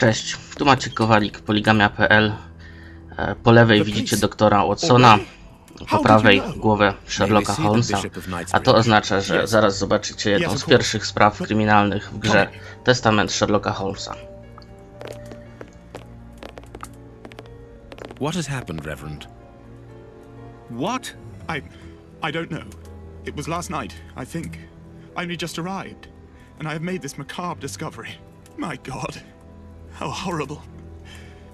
Cześć, tu macie Kowalik, poligamia.pl. E, Po lewej widzicie doktora Watsona, po prawej głowę Sherlocka Holmesa, a to oznacza, że zaraz zobaczycie jedną z pierwszych spraw kryminalnych w grze Testament Sherlocka Holmesa. What has happened, Reverend? What? I. I don't know. It was last night, I think. I only just arrived, and I have made this macabre discovery. My god. How horrible.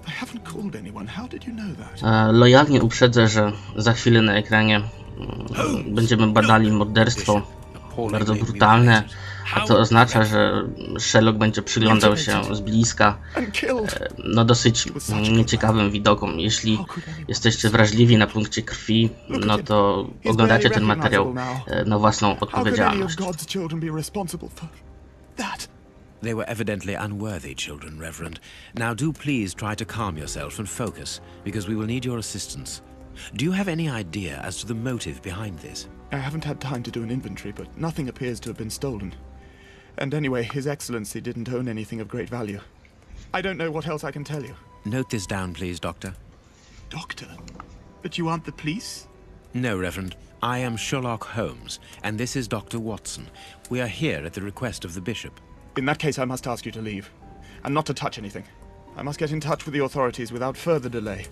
I haven't called anyone. How did you know that? E, Lojalnie uprzedzę, że za chwilę na ekranie mm, będziemy badali morderstwo bardzo brutalne, a to oznacza, że Sherlock będzie przyglądał się z bliska killed! no dosyć nieciekawym widokom. Jeśli jesteście wrażliwi na punkcie krwi, no to oglądacie ten materiał e, na własną odpowiedzialność. That? They were evidently unworthy children, Reverend. Now do please try to calm yourself and focus, because we will need your assistance. Do you have any idea as to the motive behind this? I haven't had time to do an inventory, but nothing appears to have been stolen. And anyway, His Excellency didn't own anything of great value. I don't know what else I can tell you. Note this down, please, Doctor. Doctor? But you aren't the police? No, Reverend. I am Sherlock Holmes, and this is Dr. Watson. We are here at the request of the Bishop. In that case, I must ask you to leave. And not to touch anything. I must get in touch with the authorities without further delay.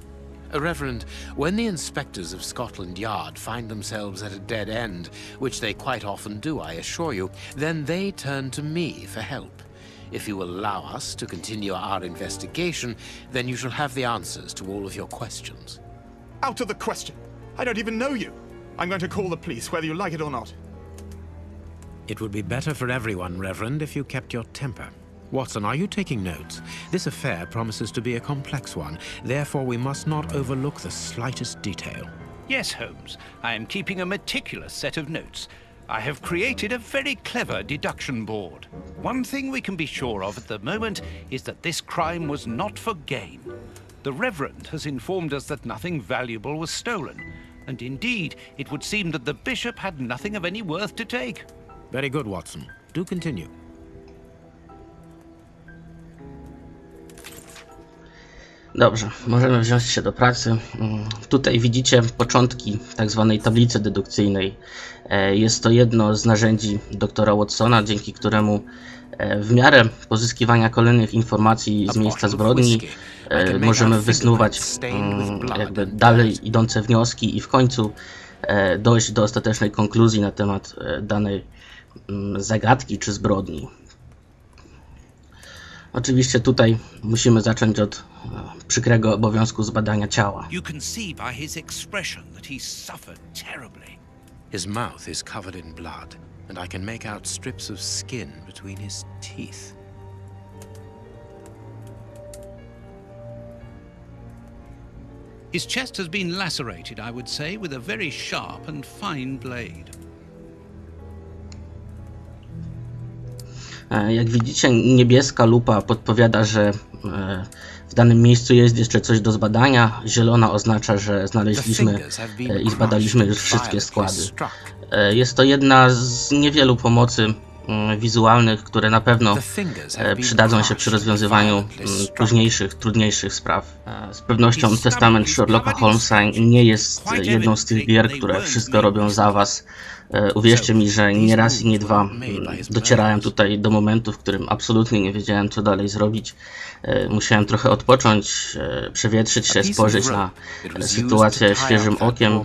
Uh, Reverend, when the inspectors of Scotland Yard find themselves at a dead end, which they quite often do, I assure you, then they turn to me for help. If you will allow us to continue our investigation, then you shall have the answers to all of your questions. Out of the question! I don't even know you! I'm going to call the police, whether you like it or not. It would be better for everyone, Reverend, if you kept your temper. Watson, are you taking notes? This affair promises to be a complex one, therefore we must not overlook the slightest detail. Yes, Holmes. I am keeping a meticulous set of notes. I have created a very clever deduction board. One thing we can be sure of at the moment is that this crime was not for gain. The Reverend has informed us that nothing valuable was stolen, and indeed, it would seem that the Bishop had nothing of any worth to take. Very good, Watson. Do continue. Dobrze, możemy wziąć się do pracy. Mm, Tutaj widzicie początki tak zwanej tablicy dedukcyjnej. E, Jest to jedno z narzędzi doktora Watsona, dzięki któremu e, w miarę pozyskiwania kolejnych informacji z miejsca zbrodni e, możemy wysnuwać mm, jakby dalej idące wnioski i w końcu dojść do ostatecznej konkluzji na temat danej zagadki czy zbrodni. Oczywiście tutaj musimy zacząć od e, przykrego obowiązku zbadania ciała. You can see by his expression that he suffered terribly. His mouth is covered in blood, and I can make out strips of skin between his teeth. His chest has been lacerated, I would say, with a very sharp and fine blade. Jak widzicie, niebieska lupa podpowiada, że e, w danym miejscu jest jeszcze coś do zbadania. Zielona oznacza, że znaleźliśmy e, i zbadaliśmy już wszystkie składy. E, Jest to jedna z niewielu pomocy mm, wizualnych, które na pewno e, przydadzą się przy rozwiązywaniu mm, późniejszych, trudniejszych spraw. E, Z pewnością testament Sherlocka Holmesa nie jest e, jedną z tych gier, które wszystko robią za was. E, Uwierzcie mi, że nie raz i nie dwa docierałem tutaj do momentu, w którym absolutnie nie wiedziałem, co dalej zrobić. E, Musiałem trochę odpocząć, e, przewietrzyć się, spojrzeć na sytuację świeżym okiem.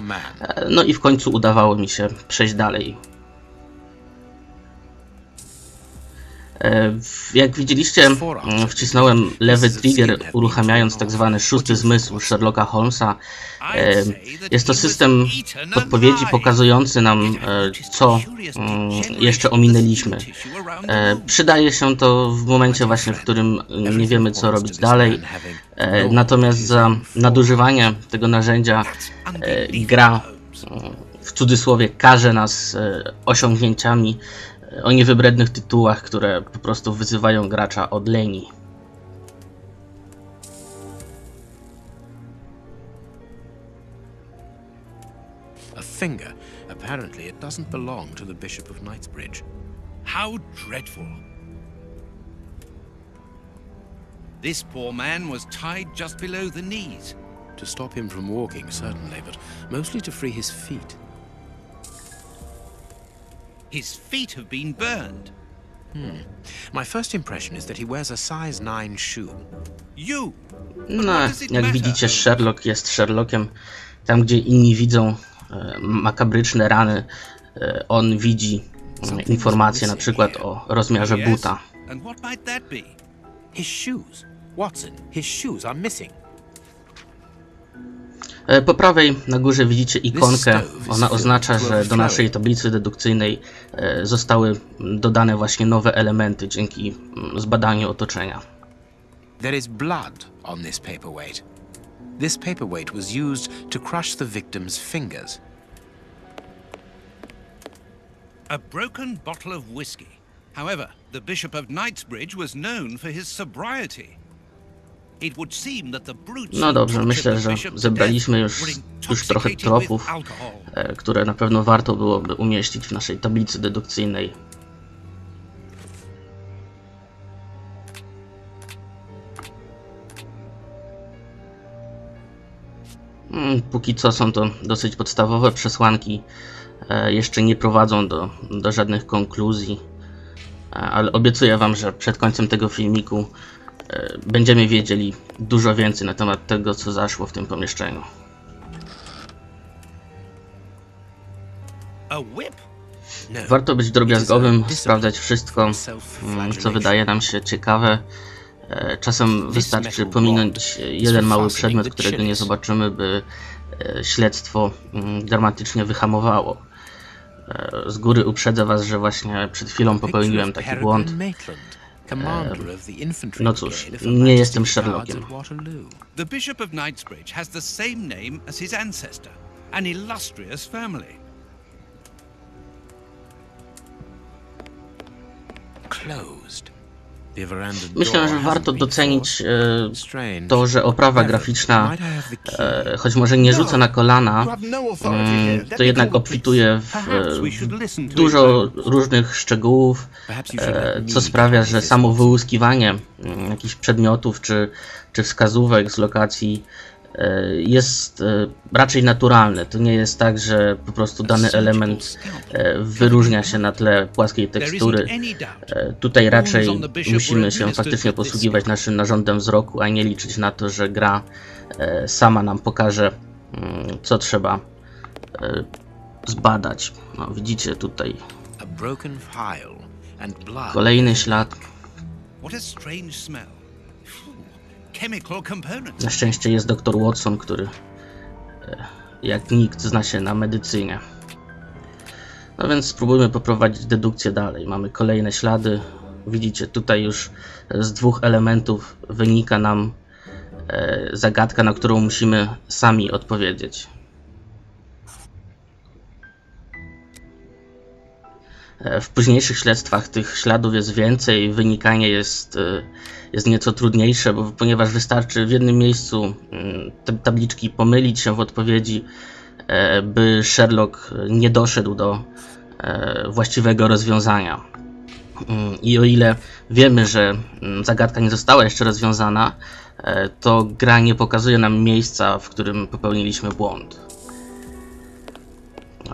No i w końcu udawało mi się przejść dalej. Jak widzieliście, mm, wcisnąłem lewy trigger, uruchamiając tak zwany szósty zmysł Sherlocka Holmesa. E, Jest to system podpowiedzi pokazujący nam, e, co mm, jeszcze ominęliśmy. E, Przydaje się to w momencie właśnie, w którym e, nie wiemy, co robić dalej. E, Natomiast za nadużywanie tego narzędzia e, gra e, w cudzysłowie karze nas e, osiągnięciami e, o niewybrednych tytułach, które po prostu wyzywają gracza od leni. A finger. Apparently, it doesn't belong to the Bishop of Knightsbridge. How dreadful. This poor man was tied just below the knees. To stop him from walking, certainly, but mostly to free his feet. His feet have been burned. My first impression is that he wears a size 9 shoe. You! No, jak widzicie, Sherlock jest Sherlockiem. Tam, gdzie inni widzą e, makabryczne rany, e, on widzi e, informacje na przykład o rozmiarze buta. And what might that be? His shoes. Watson, his shoes are missing. E, Po prawej na górze widzicie ikonkę. Ona oznacza, że do naszej tablicy dedukcyjnej e, zostały dodane właśnie nowe elementy dzięki zbadaniu otoczenia. There is blood on this paperweight. This paperweight was used to crush the victim's fingers. A broken bottle of whiskey. However, the Bishop of Knightsbridge was known for his sobriety. No dobrze, myślę, że zebraliśmy już, już trochę tropów, e, które na pewno warto byłoby umieścić w naszej tablicy dedukcyjnej. Mm, Póki co są to dosyć podstawowe przesłanki, e, jeszcze nie prowadzą do, do żadnych konkluzji, E, ale obiecuję Wam, że przed końcem tego filmiku będziemy wiedzieli dużo więcej na temat tego, co zaszło w tym pomieszczeniu. No. Warto być drobiazgowym, sprawdzać wszystko, mm, co wydaje nam się ciekawe. E, Czasem wystarczy pominąć jeden mały przedmiot, którego nie zobaczymy, by e, śledztwo mm, dramatycznie wyhamowało. E, Z góry uprzedzę Was, że właśnie przed chwilą popełniłem taki błąd. No cóż, nie jestem Sherlockiem. The Bishop of Knightsbridge has the same name as his ancestor, an illustrious family. Closed. Myślę, że warto docenić e, to, że oprawa graficzna, e, choć może nie rzuca na kolana, no mm, to jednak obfituje w e, dużo różnych szczegółów, co sprawia, że samo wyłuskiwanie mm, jakichś przedmiotów czy, czy wskazówek z lokacji jest e, raczej naturalne. To nie jest tak, że po prostu dany element e, wyróżnia się na tle płaskiej tekstury. E, Tutaj raczej musimy się faktycznie posługiwać naszym narządem wzroku, a nie liczyć na to, że gra e, sama nam pokaże, mm, co trzeba e, zbadać. No, widzicie tutaj kolejny ślad. What a strange smell. Na szczęście jest dr Watson, który e, jak nikt zna się na medycynie. No więc spróbujmy poprowadzić dedukcję dalej. Mamy kolejne ślady. Widzicie, tutaj już z dwóch elementów wynika nam e, zagadka, na którą musimy sami odpowiedzieć. W późniejszych śledztwach tych śladów jest więcej, wynikanie jest, e, jest nieco trudniejsze, bo, ponieważ wystarczy w jednym miejscu mm, te tabliczki pomylić się w odpowiedzi, e, by Sherlock nie doszedł do e, właściwego rozwiązania. Mm, I o ile wiemy, że mm, zagadka nie została jeszcze rozwiązana, e, to gra nie pokazuje nam miejsca, w którym popełniliśmy błąd.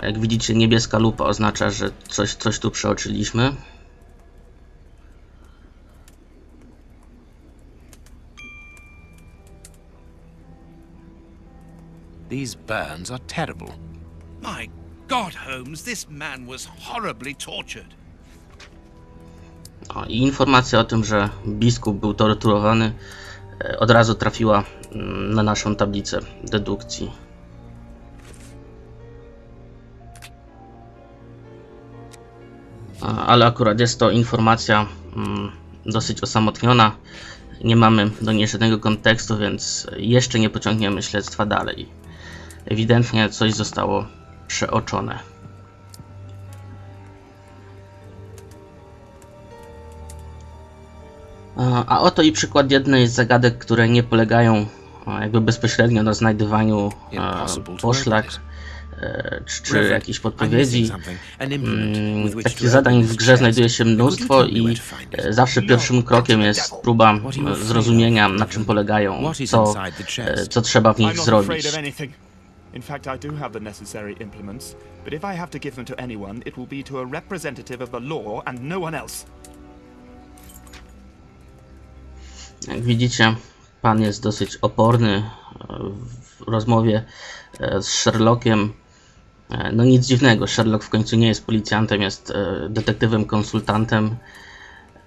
Jak widzicie, niebieska lupa oznacza, że coś, coś tu przeoczyliśmy. These burns are terrible. My God, Holmes, this man was horribly tortured. O, I informacja o tym, że biskup był torturowany, e, od razu trafiła mm, na naszą tablicę dedukcji. Ale akurat jest to informacja mm, dosyć osamotniona. Nie mamy do niej żadnego kontekstu, więc jeszcze nie pociągniemy śledztwa dalej. Ewidentnie coś zostało przeoczone. A oto i przykład jednej z zagadek, które nie polegają jakby bezpośrednio na znajdywaniu poszlak, e, czy, czy I'm podpowiedzi. Mm, Takich zadań w grze znajduje się mnóstwo i e, zawsze pierwszym krokiem jest próba e, zrozumienia, na czym polegają, co, e, co trzeba w nich zrobić. In fact, I do have the necessary implements, but if I have to give them to anyone, it will be to a representative of the law and no one else. Jak widzicie, pan jest dosyć oporny e, w rozmowie e, z Sherlockiem. E, No nic dziwnego, Sherlock w końcu nie jest policjantem, jest e, detektywem, konsultantem.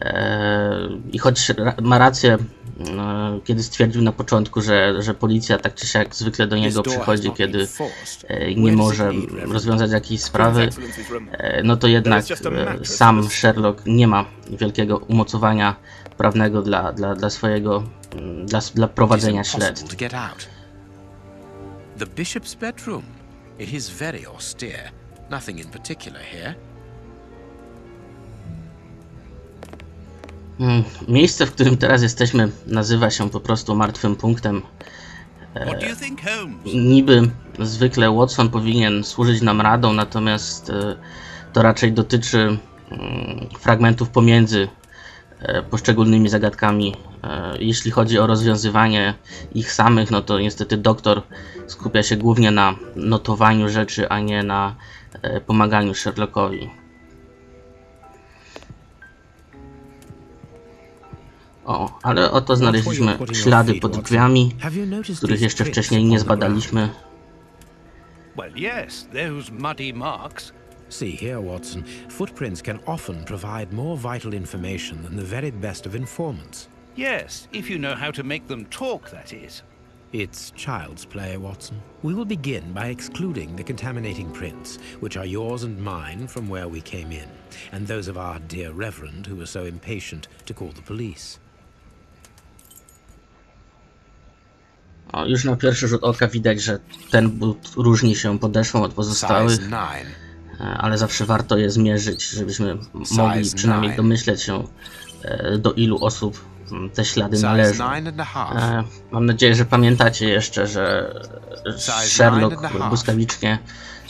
E, I choć ma rację, kiedy stwierdził na początku, że, że policja tak czy siak zwykle do niego przychodzi, kiedy nie może rozwiązać jakiejś sprawy, no to jednak sam Sherlock nie ma wielkiego umocowania prawnego dla, dla, dla swojego, mm, dla, dla prowadzenia śledztw. The bishop's bedroom. It is very austere. Nothing in particular here. Mm, Miejsce, w którym teraz jesteśmy, nazywa się po prostu martwym punktem. Holmes? Niby zwykle Watson powinien służyć nam radą, natomiast e, to raczej dotyczy mm, fragmentów pomiędzy e, poszczególnymi zagadkami. E, Jeśli chodzi o rozwiązywanie ich samych, no to niestety doktor skupia się głównie na notowaniu rzeczy, a nie na e, pomaganiu Sherlockowi. O, ale oto znaleźliśmy ślady pod drzwiami, których jeszcze wcześniej nie zbadaliśmy. Well, yes, those muddy marks. See here, Watson. Footprints can often provide more vital information than the very best of informants. Yes, if you know how to make them talk, that is. It's child's play, Watson. We will begin by excluding the contaminating prints, which are yours and mine from where we came in, and those of our dear Reverend who was so impatient to call the police. O, już na pierwszy rzut oka widać, że ten but różni się podeszwą od pozostałych, Size 9. ale zawsze warto je zmierzyć, żebyśmy mogli przynajmniej domyśleć się, e, do ilu osób mm, te ślady należą. 9 and a half. E, Mam nadzieję, że pamiętacie jeszcze, że Sherlock błyskawicznie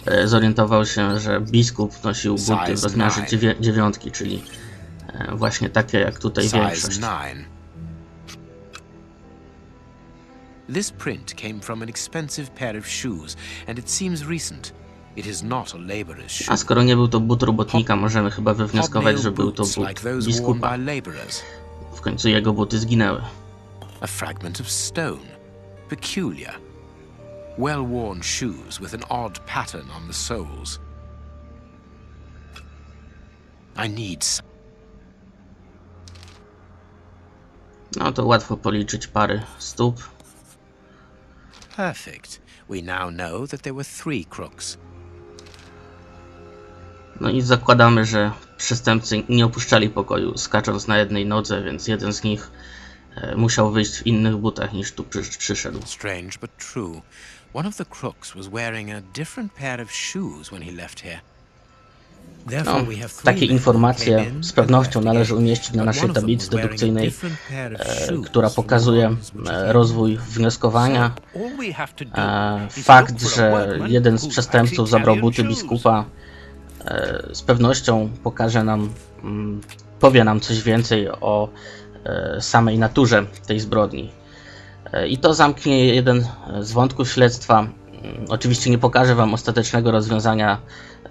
e, zorientował się, że biskup nosił buty w rozmiarze dziewiątki, czyli e, właśnie takie jak tutaj większość. 9. This print came from an expensive pair of shoes, and it seems recent. A skoro nie był to but robotnika, możemy chyba wywnioskować, że był to but biskupa. W końcu jego buty zginęły. A fragment of stone. Peculiar. Well-worn shoes with an odd pattern on the soles. I need No to łatwo policzyć pary stóp. Perfect. We now know that there were three crooks. No i zakładamy, że przestępcy nie opuszczali pokoju skacząc na jednej nodze, więc jeden z nich e, musiał wyjść w innych butach niż tu przy, przyszedł. Strange but true. One of the crooks was wearing a different pair of shoes when he left here. No, takie informacje z pewnością należy umieścić na naszej tablicy dedukcyjnej, e, która pokazuje e, rozwój wnioskowania. E, Fakt, że jeden z przestępców zabrał buty biskupa, z pewnością pokaże nam, mm, powie nam coś więcej o e, samej naturze tej zbrodni. E, I to zamknie jeden z wątków śledztwa. Mm, Oczywiście nie pokażę Wam ostatecznego rozwiązania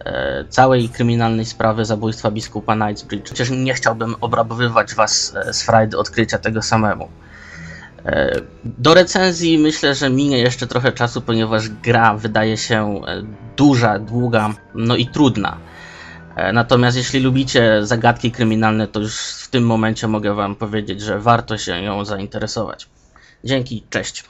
e, całej kryminalnej sprawy zabójstwa biskupa Knightsbridge. Chociaż nie chciałbym obrabowywać Was e, z frajdy odkrycia tego samemu. E, Do recenzji myślę, że minie jeszcze trochę czasu, ponieważ gra wydaje się e, duża, długa, no i trudna. E, Natomiast jeśli lubicie zagadki kryminalne, to już w tym momencie mogę Wam powiedzieć, że warto się ją zainteresować. Dzięki, cześć.